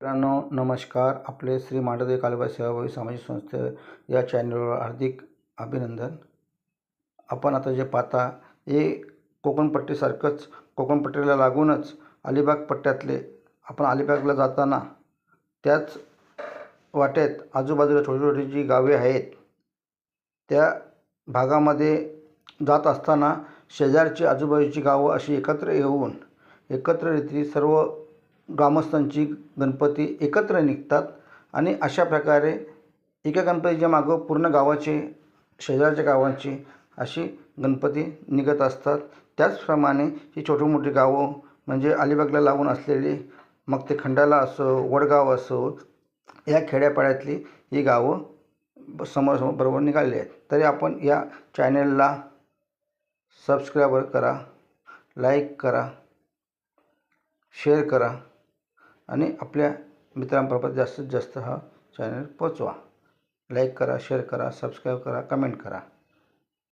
मित्रांनो नमस्कार. आपले श्री मांडदेव कालबाई सेवाभावी सामाजिक संस्थे या चॅनलवर हार्दिक अभिनंदन. आपण आता जे पाहता हे कोकणपट्टीसारखंच कोकणपट्टीला लागूनच अलिबाग पट्ट्यातले आपण अलिबागला जाताना त्याच वाटेत आजूबाजूला छोटी छोटी जी गावे आहेत त्या भागामध्ये जात असताना शेजारची आजूबाजूची गावं अशी एकत्र येऊन एकत्र रीती सर्व ग्रामस्थांची गणपती एकत्र निघतात आणि अशा प्रकारे एका गणपतीच्या मागं पूर्ण गावाचे शेजारच्या गावांची अशी गणपती निघत असतात. त्याचप्रमाणे ही छोटी मोठी गावं म्हणजे अलिबागला लागून असलेली मग ते खंडाला असो वडगाव असो या खेड्यापाड्यातली ही गावं ब- समोर समोर बरोबर निघाली आहेत. तरी आपण या चॅनलला सबस्क्राईबर करा लाईक करा शेअर करा. आणि आपल्या मित्रांबरोबर जास्तीत जास्त हा चॅनल पोचवा. लाईक करा शेअर करा सबस्क्राईब करा कमेंट करा.